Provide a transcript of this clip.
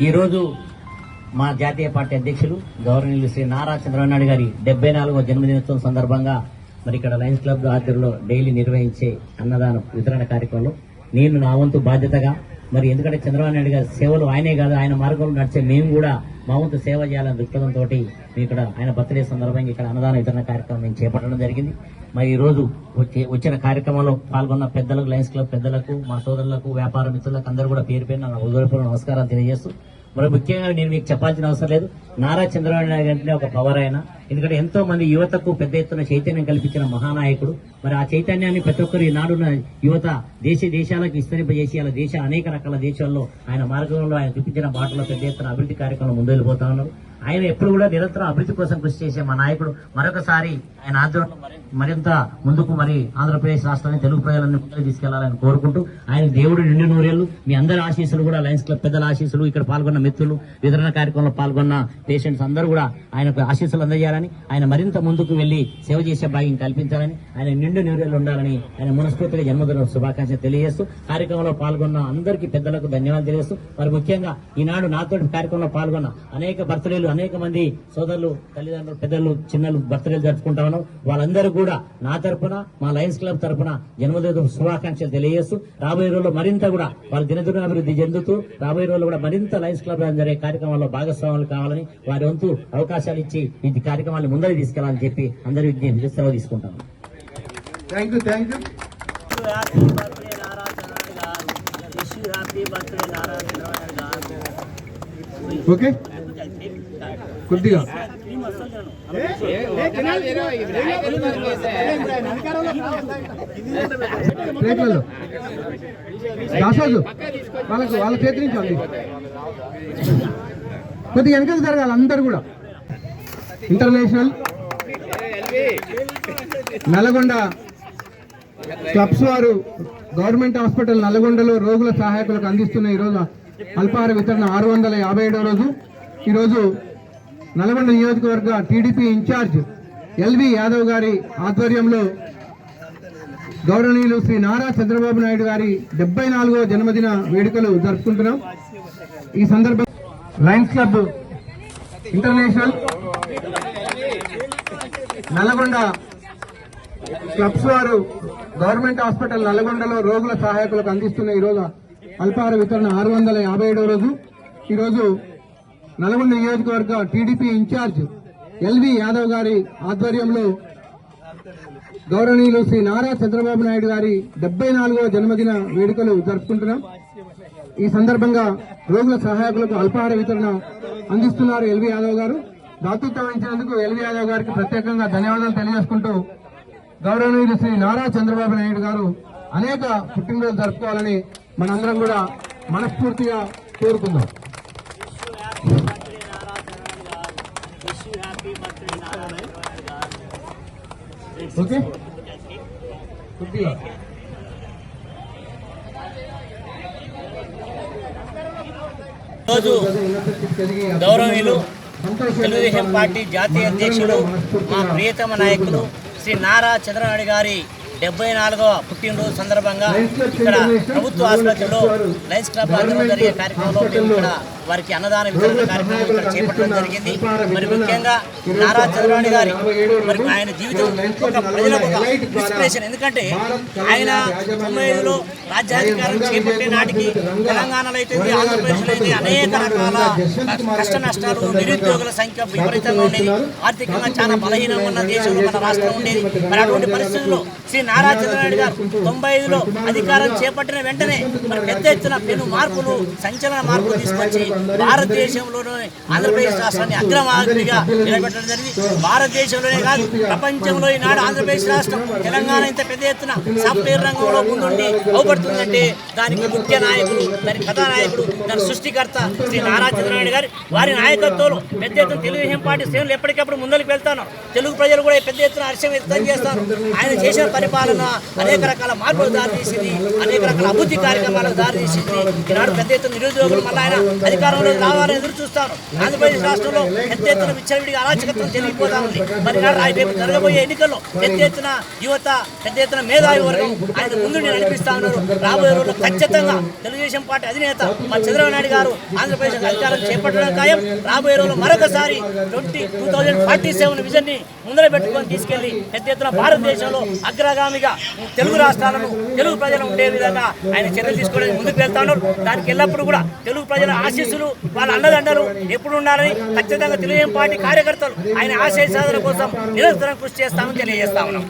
ఈరోజు మా జాతీయ పార్టీ అధ్యక్షులు గవర్నీయులు శ్రీ నారా చంద్రబాబు నాయుడు గారి డెబ్బై నాలుగో జన్మదినోత్సవం సందర్భంగా మరి ఇక్కడ లయన్స్ క్లబ్ ఆధ్వర్యంలో డైలీ నిర్వహించే అన్నదానం వితరణ కార్యక్రమంలో నేను నా వంతు బాధ్యతగా మరి ఎందుకంటే చంద్రబాబు నాయుడు గారి సేవలు ఆయనే కాదు ఆయన మార్గంలో నడిచే మేము కూడా మా వంతు సేవ చేయాలని దృక్పథంతో ఇక్కడ ఆయన బర్త్డే సందర్భంగా ఇక్కడ అన్నదాన వితరణ కార్యక్రమం మేము చేపట్టడం జరిగింది. మరి ఈ రోజు వచ్చే వచ్చిన కార్యక్రమంలో పాల్గొన్న పెద్దలకు లయన్స్ క్లబ్ పెద్దలకు మా సోదరులకు వ్యాపార మిత్రులకు అందరూ కూడా పేరు పేరు నా హృదయపూర్వక నమస్కారాలు తెలియజేస్తూ మరి ముఖ్యంగా నేను మీకు చెప్పాల్సిన అవసరం లేదు. నారా చంద్రబాబు నాయుడు అంటే ఒక పవర్ ఆయన ఎందుకంటే ఎంతో మంది యువతకు పెద్ద ఎత్తున చైతన్యం కల్పించిన మహానాయకుడు. మరి ఆ చైతన్యాన్ని ప్రతి ఒక్కరు ఈనాడున్న యువత దేశ దేశాలకు విస్తరింపజేసి అలా దేశ అనేక రకాల దేశాల్లో ఆయన మార్గంలో ఆయన చూపించిన బాటలో పెద్ద ఎత్తున అభివృద్ధి కార్యక్రమం ముందుకెళ్ళిపోతా ఉన్నారు. ఆయన ఎప్పుడు కూడా నిరంతరం అభివృద్ధి కోసం కృషి చేసే మా నాయకుడు. మరొకసారి ఆయన ఆధ్వర్యంలో మరింత ముందుకు మరి ఆంధ్రప్రదేశ్ రాష్ట్రాన్ని తెలుగు ప్రజలను ముందుకు తీసుకెళ్ళాలని కోరుకుంటూ ఆయన దేవుడు నిండు నూరేళ్ళు మీ అందరి ఆశీస్సులు కూడా లయన్స్ క్లబ్ పెద్దల ఆశీస్సులు ఇక్కడ పాల్గొన్న మిత్రులు వితరణ కార్యక్రమంలో పాల్గొన్న పేషెంట్స్ అందరూ కూడా ఆయనకు ఆశీస్సులు అందజేయాలని ఆయన మరింత ముందుకు వెళ్ళి సేవ చేసే భాగ్యం కల్పించాలని ఆయన నిండు నూరేళ్ళు ఉండాలని ఆయన మనస్ఫూర్తిగా జన్మదిన శుభాకాంక్షలు తెలియజేస్తూ కార్యక్రమంలో పాల్గొన్న అందరికీ పెద్దలకు ధన్యవాదాలు తెలియజేస్తూ మరి ముఖ్యంగా ఈనాడు నాతో కార్యక్రమంలో పాల్గొన్న అనేక బర్త్డేలు అనేక మంది సోదరులు తల్లిదండ్రులు పెద్దలు చిన్నలు బర్త్డేలు జరుపుకుంటా ఉన్నాం. వాళ్ళందరూ కూడా నా తరపున మా లయన్స్ క్లబ్ తరపున జన్మదిన శుభాకాంక్షలు తెలియజేస్తూ రాబోయే రోజుల్లో మరింత కూడా వాళ్ళ దినదిన అభివృద్ధి చెందుతూ రాబోయే రోజుల్లో కూడా మరింత లయన్స్ క్లబ్ జరిగే కార్యక్రమాల్లో భాగస్వాములు కావాలని వారి వంతు అవకాశాలు ఇచ్చి ఈ కార్యక్రమాన్ని ముందరికి తీసుకెళ్ళాలని చెప్పి అందరి విజ్ఞప్తి సెలవు తీసుకుంటాను. Thank you thank you okay కొద్దిగా. ప్లేట్లలో దాసాజు వాళ్ళకు వాళ్ళ చేతి నుంచి కొద్దిగా వెనకకు జరగాలి అందరు కూడా. ఇంటర్నేషనల్ నల్గొండ క్లబ్స్ వారు గవర్నమెంట్ హాస్పిటల్ నల్గొండలో రోగుల సహాయకులకు అందిస్తున్న ఈరోజు అల్పాహార వితరణ ఆరు వందల యాభై ఏడవ రోజు. ఈరోజు నల్గొండ నియోజకవర్గ టీడీపీ ఇన్ఛార్జ్ ఎల్వి యాదవ్ గారి ఆధ్వర్యంలో గౌరవనీయులు శ్రీ నారా చంద్రబాబు నాయుడు గారి డెబ్బై నాలుగో జన్మదిన వేడుకలు జరుపుకుంటున్నాం. ఈ సందర్భంగా lions club international Nalgonda clubs వారు గవర్నమెంట్ హాస్పిటల్ నల్గొండలో రోగుల సహాయకులకు అందిస్తున్న ఈ రోజు అల్పాహార వితరణ ఆరు వందల యాభై ఏడవ రోజు. ఈరోజు నల్గొండ నియోజకవర్గ టీడీపీ ఇన్ఛార్జ్ ఎల్వి యాదవ్ గారి ఆధ్వర్యంలో గౌరవనీయులు శ్రీ నారా చంద్రబాబు నాయుడు గారి డెబ్బై నాలుగవ జన్మదిన వేడుకలు జరుపుకుంటున్నాం. ఈ సందర్భంగా రోగుల సహాయకులకు అల్పాహార వితరణ అందిస్తున్నారు ఎల్వి యాదవ్ గారు. దాతృత్వం వహించినందుకు ఎల్వి యాదవ్ గారికి ప్రత్యేకంగా ధన్యవాదాలు తెలియజేసుకుంటూ గౌరవనీయులు శ్రీ నారా చంద్రబాబు నాయుడు గారు అనేక పుట్టినరోజు జరుపుకోవాలని మనందరం కూడా మనస్ఫూర్తిగా కోరుకుందాం. ఓకే? కొద్దిగా రోజు తెలుగుదేశం పార్టీ జాతీయ అధ్యక్షులు మా ప్రియతమ నాయకులు శ్రీ నారా చంద్రనాయుడు గారి డెబ్బై నాలుగవ పుట్టినరోజు సందర్భంగా ఇక్కడ ప్రభుత్వ ఆసుపత్రిలో లయన్స్ క్లబ్ ఆధ్వర్యంలో జరిగే కార్యక్రమంలో మేము ఇక్కడ వారికి అన్నదాన వితరణ కార్యక్రమం ఇక్కడ చేపట్టడం జరిగింది. మరి ముఖ్యంగా నారా చంద్రబాబు గారి మరి ఆయన జీవితం ఒక ప్రజలకు ఒక ఇన్స్పిరేషన్ ఎందుకంటే ఆయన తొంభై ఐదులో రాజ్యాధికారం చేపట్టే నాటికి తెలంగాణలో అయితే ఆంధ్రప్రదేశ్లో అయితే అనేక రకాల కష్ట నష్టాలు నిరుద్యోగుల సంఖ్య విపరీతంగా ఉండేది. ఆర్థికంగా చాలా బలహీనంగా ఉన్న దేశంలో మన రాష్ట్రం ఉండేది. మరి అటువంటి పరిస్థితుల్లో శ్రీ నారా చంద్రబాబు గారు తొంభై ఐదులో అధికారం చేపట్టిన వెంటనే మరి పెద్ద ఎత్తున పెను మార్పులు సంచలన మార్పులు తీసుకొచ్చి భారతదేశంలోనే ఆంధ్రప్రదేశ్ రాష్ట్రాన్ని అగ్రమాగ్రిగా నిలబెట్టడం జరిగింది. భారతదేశంలోనే కాదు ప్రపంచంలో ఈనాడు ఆంధ్రప్రదేశ్ రాష్ట్రం. తెలంగాణ ఇంత పెద్ద ఎత్తున సాఫ్ట్వేర్ రంగంలో ముందుండి అవుపడుతుందంటే దానికి ముఖ్య నాయకుడు దాని కథానాయకుడు దాని సృష్టికర్త శ్రీ నారా చంద్రబాబు గారు. వారి నాయకత్వంలో పెద్ద ఎత్తున తెలుగుదేశం పార్టీ శ్రేణులు ఎప్పటికప్పుడు ముందరికి వెళ్తాను. తెలుగు ప్రజలు కూడా పెద్ద ఎత్తున హర్షం వ్యక్తం చేస్తారు. ఆయన చేసిన పరిపాలన పరిపాలన అనేక రకాల మార్పులు దారితీసింది. అనేక రకాల అభివృద్ధి కార్యక్రమాలకు దారితీసింది. ఈనాడు పెద్ద ఎత్తున నిరుద్యోగులు మళ్ళీ ఆయన అధికారంలో రావాలని ఎదురు చూస్తారు. ఆంధ్రప్రదేశ్ రాష్ట్రంలో పెద్ద ఎత్తున విచ్చలవిడిగా అరాచకత్వం జరిగిపోతా ఉంది. మరి నాడు ఆయన రేపు జరగబోయే ఎన్నికల్లో పెద్ద ఎత్తున యువత పెద్ద ఎత్తున మేధావి వర్గం ఆయన ముందు నడిపిస్తా ఉన్నారు రాబోయే రోజుల్లో ఖచ్చితంగా తెలుగుదేశం పార్టీ అధినేత మా చంద్రబాబు నాయుడు గారు ఆంధ్రప్రదేశ్ అధికారం చేపట్టడం ఖాయం. రాబోయే రోజుల్లో మరొకసారి twenty two thousand forty seven విజన్ని ముందర పెట్టుకొని తీసుకెళ్ళి పెద్ద ఎత్తున భారతదేశంలో అగ్రగామిగా తెలుగు రాష్ట్రాలను తెలుగు ప్రజలు ఉండే విధంగా ఆయన చర్యలు తీసుకోవడానికి ముందుకు వెళ్తా ఉన్నారు. దానికి ఎల్లప్పుడూ కూడా తెలుగు ప్రజల ఆశీస్సులు వాళ్ళ అన్నదండలు ఎప్పుడు ఉండాలని ఖచ్చితంగా తెలుగుదేశం పార్టీ కార్యకర్తలు ఆయన ఆశయ సాధన కోసం నిరంతరం కృషి చేస్తామని తెలియజేస్తా ఉన్నాం.